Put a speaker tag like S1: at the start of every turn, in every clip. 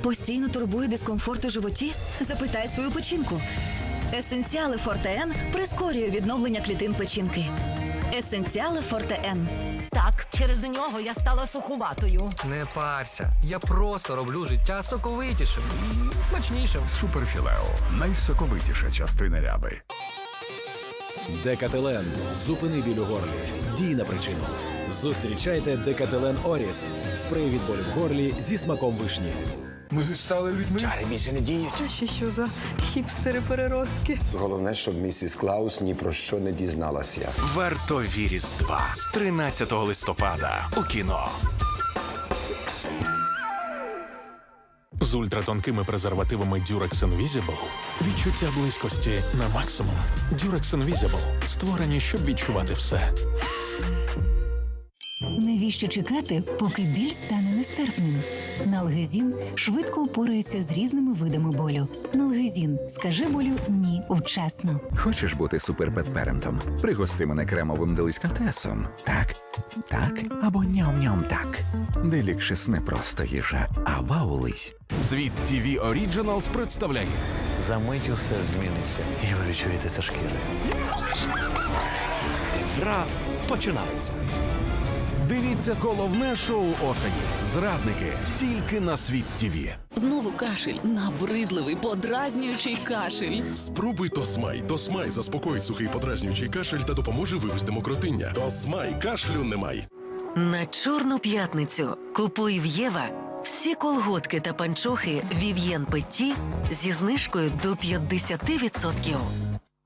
S1: Постійно турбує дискомфорт у животі? Запитай свою печінку. Есенціали Форте Н прискорює відновлення клітин печінки. Есенціали Форте Н.
S2: Так, через нього я стала сухуватою.
S3: Не парся, я просто роблю життя соковитішим і смачнішим.
S4: Суперфілео найсоковитіша частина ряби.
S5: Декателен. Зупини біль у горлі. Дій на причину. Зустрічайте Декателен Оріс. Спрей від болю в горлі зі смаком вишні.
S4: Ми стали людьми.
S6: Чари більше не діють.
S7: Це ще що за хіпстери-переростки?
S6: Головне, щоб місіс Клаус ні про що не дізналася.
S8: Вартові Різдва з 13 листопада у кіно. З ультратонкими презервативами Durex Invisible відчуття близькості на максимум. Durex Invisible створені, щоб відчувати все.
S9: Навіщо чекати, поки біль стане нестерпним? Налгезін швидко впорається з різними видами болю. Налгезін скажи болю ні вчасно.
S10: Хочеш бути суперпетперентом? Пригости мене кремовим делікатесом. Так, так або ням-ням так. Делікшес не просто їжа, а ваулись.
S8: Світ TV Originals представляє
S11: Замить усе зміниться, і ви відчуєте це шкірою.
S8: Гра починається. Дивіться головне шоу осені. Зрадники тільки на світ ТВ.
S2: Знову кашель. Набридливий, подразнюючий кашель.
S12: Спробуй Тосмай. Тосмай заспокоїть сухий подразнюючий кашель та допоможе вивести мокротиння. Тосмай кашлю немає.
S2: На чорну п'ятницю купуй в Єва всі колготки та панчохи Вів'єн Петті зі знижкою до 50%.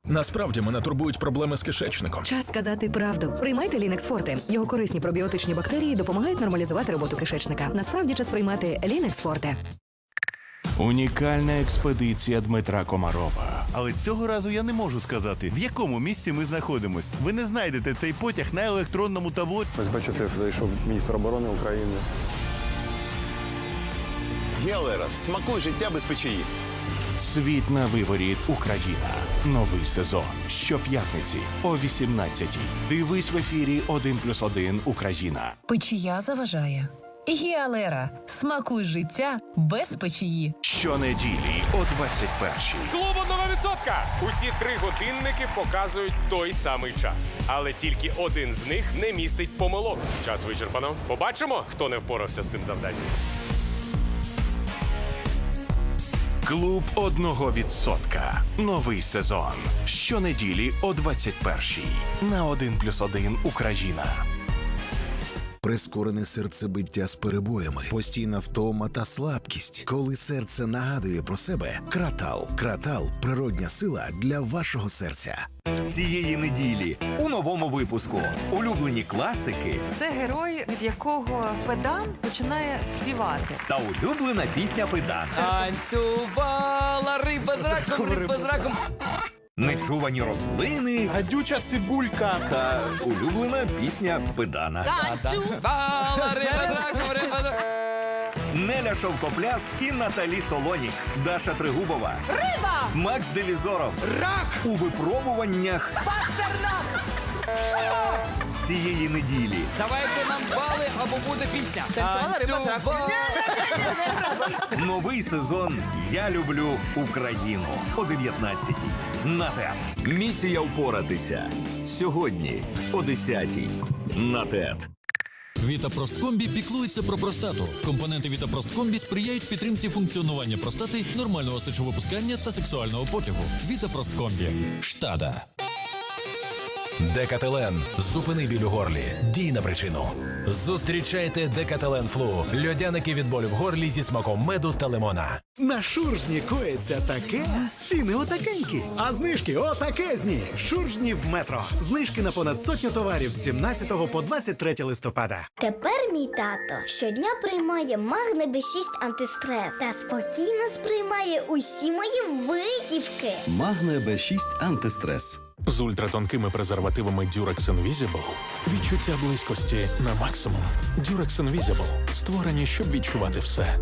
S8: Насправді мене турбують проблеми з кишечником.
S7: Час сказати правду. Приймайте Лінекс Форте. Його корисні пробіотичні бактерії допомагають нормалізувати роботу кишечника. Насправді час приймати Лінекс Форте.
S8: Унікальна експедиція Дмитра Комарова.
S12: Але цього разу я не можу сказати, в якому місці ми знаходимось. Ви не знайдете цей потяг на електронному табло.
S6: Ось бачите, зайшов міністр оборони України.
S12: Гелера, смакуй життя без печії.
S8: Світ на виворіт Україна. Новий сезон. Щоп'ятниці о 18-й. Дивись в ефірі 1+,1 Україна.
S2: Печія заважає. Гіалера. Смакуй життя без печії.
S8: Щонеділі о 21-й.
S11: Клуб одного відсотка! Усі три годинники показують той самий час. Але тільки один з них не містить помилок. Час вичерпано. Побачимо, хто не впорався з цим завданням.
S8: Клуб одного відсотка. Новий сезон. Щонеділі о 21-й. На 1+,1 Україна.
S12: Прискорене серцебиття з перебоями, постійна втома та слабкість. Коли серце нагадує про себе, кратал. Кратал природня сила для вашого серця.
S5: Цієї неділі у новому випуску улюблені класики
S7: Це герой, від якого педан починає співати.
S5: та улюблена пісня педан.
S3: Танцювала риба з раком, риба з раком.
S5: Нечувані рослини, гадюча цибулька та улюблена пісня педана.
S3: Танцювала риба з риба з.
S5: Неля Шовкопляс і Наталі Солонік, Даша Тригубова, Риба! Макс Девізоров, Рак у випробуваннях. Пастернак! Цієї неділі
S3: Давайте нам бали або буде пісня.
S7: Танцювала риба
S5: новий сезон Я люблю Україну о 19-й. На ТЕТ. Місія впоратися. Сьогодні о 10-й. На ТЕТ.
S11: Вітапросткомбі піклується про простату. Компоненти Вітапросткомбі сприяють підтримці функціонування простати, нормального сечовипускання та сексуального потягу. Вітапросткомбі. Штада.
S5: Декателен. Зупини біль у горлі. Дій на причину. Зустрічайте Декателен Флу. Льодяники від болю в горлі зі смаком меду та лимона.
S12: На шуржні коїться таке. Ціни отакенькі, а знижки отакезні. Шуржні в метро. Знижки на понад сотню товарів з 17 по 23 листопада.
S9: Тепер мій тато щодня приймає магне Б6 антистрес та спокійно сприймає усі мої витівки.
S10: Магне Б6 антистрес.
S8: З ультратонкими презервативами Durex Invisible відчуття близькості на максимум. Durex Invisible створені, щоб відчувати все.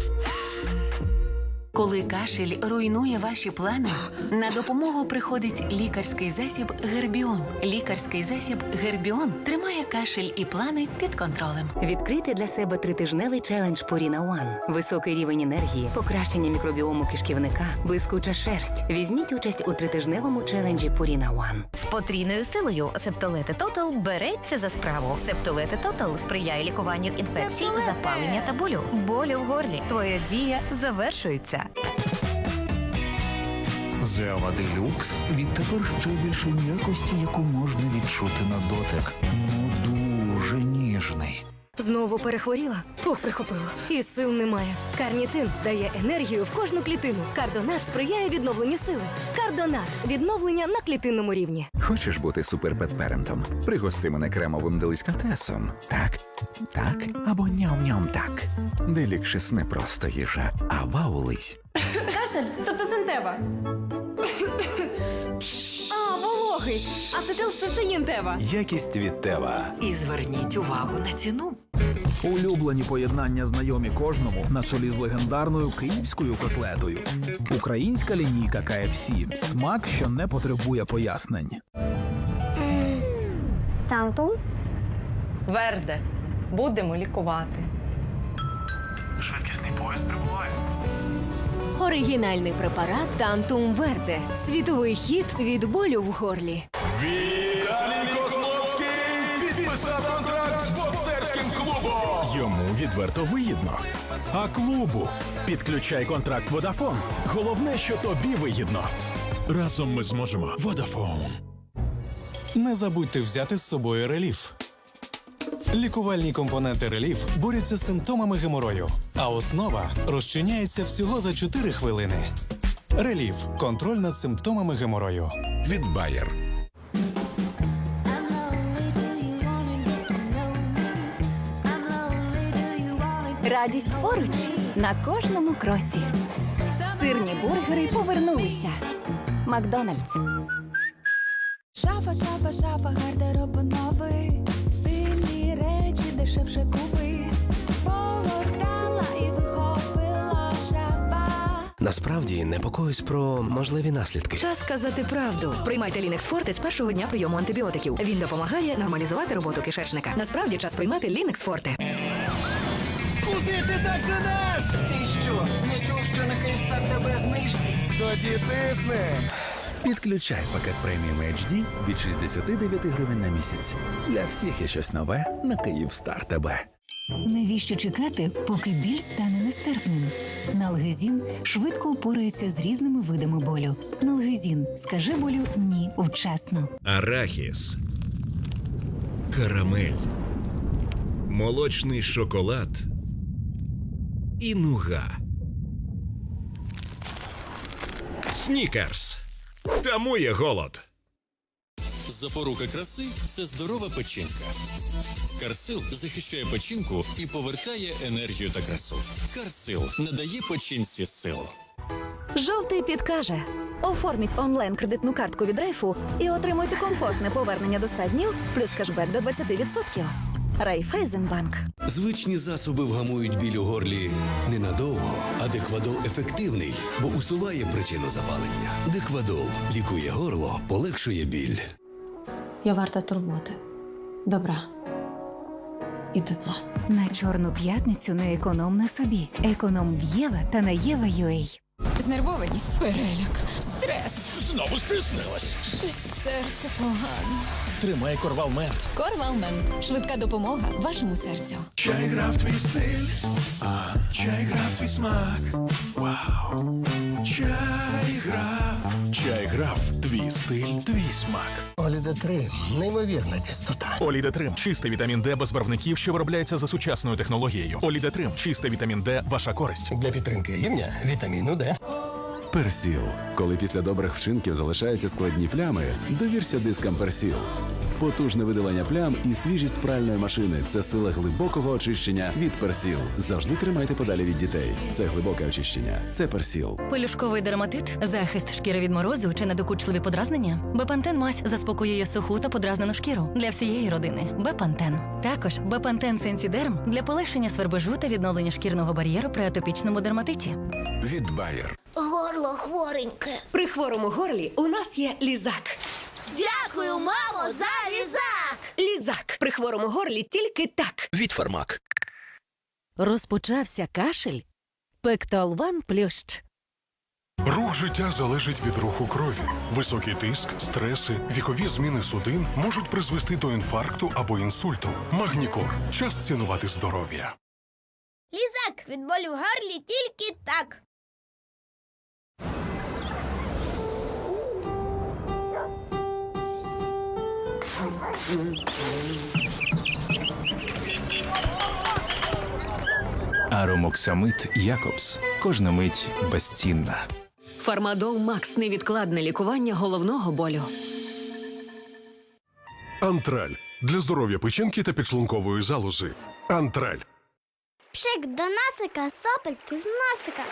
S2: Коли кашель руйнує ваші плани, на допомогу приходить лікарський засіб Гербіон. Лікарський засіб Гербіон тримає кашель і плани під контролем.
S13: Відкрити для себе тритижневий челендж Purina One. Високий рівень енергії, покращення мікробіому кишківника, блискуча шерсть. Візьміть участь у тритижневому челенджі Purina One.
S14: З потрійною силою Септолети Тотал береться за справу. Септолети Тотал сприяє лікуванню інфекцій, запалення та болю. Болю в горлі. Твоя дія завершується.
S15: Зева Делюкс відтепер ще більше м'якості, яку можна відчути на дотик.
S7: Знову перехворіла, пух прихопило. І сил немає. Карнітин дає енергію в кожну клітину. Кардонат сприяє відновленню сили. Кардонат відновлення на клітинному рівні.
S10: Хочеш бути суперпетперентом? Пригости мене кремовим делікатесом. Так, так або ням-ням так. Делікшес не просто їжа, а ваулись.
S7: Кашель, стептосинтева. А, вологий. Ацетилцистеїн тева.
S5: Якість від Тева.
S2: І зверніть увагу на ціну.
S3: Улюблені поєднання знайомі кожному на чолі з легендарною київською котлетою. Українська лінійка KFC. Смак, що не потребує пояснень.
S7: Тантум.
S1: Верде. Будемо лікувати.
S7: Оригінальний препарат Тантум Верде. Світовий хід від болю в горлі.
S4: Віталій Козловський підписав контракт з боксерським клубом.
S8: Йому відверто вигідно. А клубу підключай контракт Водафон. Головне, що тобі вигідно. Разом ми зможемо. Водафон.
S12: Не забудьте взяти з собою реліф. Лікувальні компоненти реліф борються з симптомами геморою, а основа розчиняється всього за 4 хвилини. Реліф контроль над симптомами геморою.
S4: Від Bayer.
S7: Радість поруч на кожному кроці. Сирні бургери повернулися. Макдональдс.
S1: Шафа, шафа, шафа, гардероб новий. Речі купи. Погортала і вихопила шафа.
S6: Насправді непокоюсь про можливі наслідки.
S7: Час сказати правду. Приймайте Лінекс Форте з першого дня прийому антибіотиків. Він допомагає нормалізувати роботу кишечника. Насправді час приймати Лінекс Форте.
S3: Куди ти так женеш? Ти що, не чув, що на Київстар тебе знижки? Тоді тисни.
S5: Підключай пакет преміум HD від 69 гривень на місяць. Для всіх є щось нове на Київстар ТБ.
S9: Навіщо чекати, поки біль стане нестерпним? Налгезін швидко упорається з різними видами болю. Налгезін скаже болю ні вчасно.
S5: Арахіс. Карамель. Молочний шоколад. І нуга. Снікерс. Тому є голод.
S11: Запорука краси це здорова печінка. Карсил захищає печінку і повертає енергію та красу. Карсил надає печінці сил.
S1: Жовтий підкаже. Оформіть онлайн кредитну картку від Райфу і отримуйте комфортне повернення до 100 днів плюс кешбек до 20%. Райфайзенбанк.
S6: Звичні засоби вгамують біль у горлі ненадовго, а деквадол ефективний, бо усуває причину запалення. Деквадол лікує горло, полегшує біль.
S1: Я варта турботи. Добра. І тепла.
S9: На чорну п'ятницю не економ на собі. Економ в Єва та на Єва.ua.
S1: Знервованість, переляк, стрес.
S8: Знову стиснилась.
S1: Щось серце погано.
S8: Тримай корвалмент.
S1: Корвалмен. Швидка допомога вашому серцю.
S8: Чай грав твій стиль, а чай грав твій смак. Вау. Чай грав. Чай грав твій стиль, твій смак.
S6: Оліда 3 неймовірна чистота.
S8: Олідетрим чистий вітамін Д без барвників, що виробляється за сучасною технологією. Олідетрим чистий вітамін Д, ваша користь.
S6: Для підтримки рівня вітаміну Д.
S5: Персіл. Коли після добрих вчинків залишаються складні плями, довірся дискам Персіл.
S16: Потужне видалення плям і свіжість пральної машини це сила глибокого очищення від персіл. Завжди тримайте подалі від дітей. Це глибоке очищення. Це персіл.
S17: Пелюшковий дерматит, захист шкіри від морозу чи недокучливі подразнення. Бепантен мазь заспокоює суху та подразнену шкіру для всієї родини. Бепантен. Також Бепантен Сенсідерм для полегшення свербежу та відновлення шкірного бар'єру при атопічному дерматиті.
S10: Від Bayer.
S18: Горло хвореньке.
S17: При хворому горлі у нас є лізак.
S18: Дякую, мамо, за лізак!
S17: Лізак при хворому горлі тільки так.
S19: Від Фармак.
S18: Розпочався кашель. Пектолван плющ.
S20: Рух життя залежить від руху крові. Високий тиск, стреси, вікові зміни судин можуть призвести до інфаркту або інсульту. Магнікор. Час цінувати здоров'я.
S18: Лізак від болю в горлі тільки так.
S21: Аромоксамит Якобс. Кожна мить безцінна.
S17: Фармадол Макс невідкладне лікування головного болю.
S20: Антраль для здоров'я печінки та підшлункової залози. Антраль.
S18: Пшик до насика, сопельки з носика.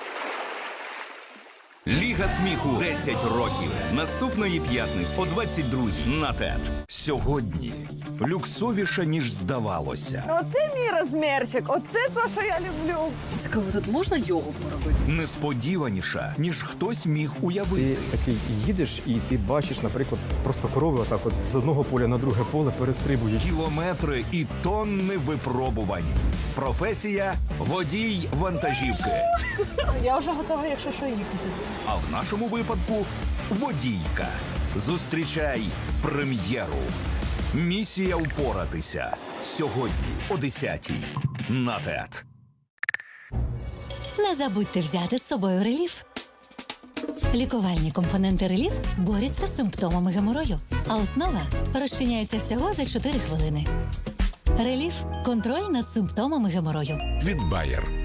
S5: Ліга сміху 10 років. Наступної п'ятниці о 22-й на ТЕТ. Сьогодні люксовіше, ніж здавалося.
S22: Оце мій розмірчик, оце те, що я люблю. Цікаво, тут можна йогу поробити?
S5: Несподіваніша, ніж хтось міг уявити.
S23: Ти такий їдеш, і ти бачиш, наприклад, просто корови отак от з одного поля на друге поле перестрибують.
S5: Кілометри і тонни випробувань. Професія водій вантажівки.
S22: Я вже готова, якщо що їхати.
S5: А в нашому випадку водійка. Зустрічай прем'єру. Місія впоратися. Сьогодні о 10-й на ТЕТ.
S13: Не забудьте взяти з собою реліф. Лікувальні компоненти реліф борються з симптомами геморою, а основа розчиняється всього за 4 хвилини. Реліф контроль над симптомами геморою.
S10: Від Bayer.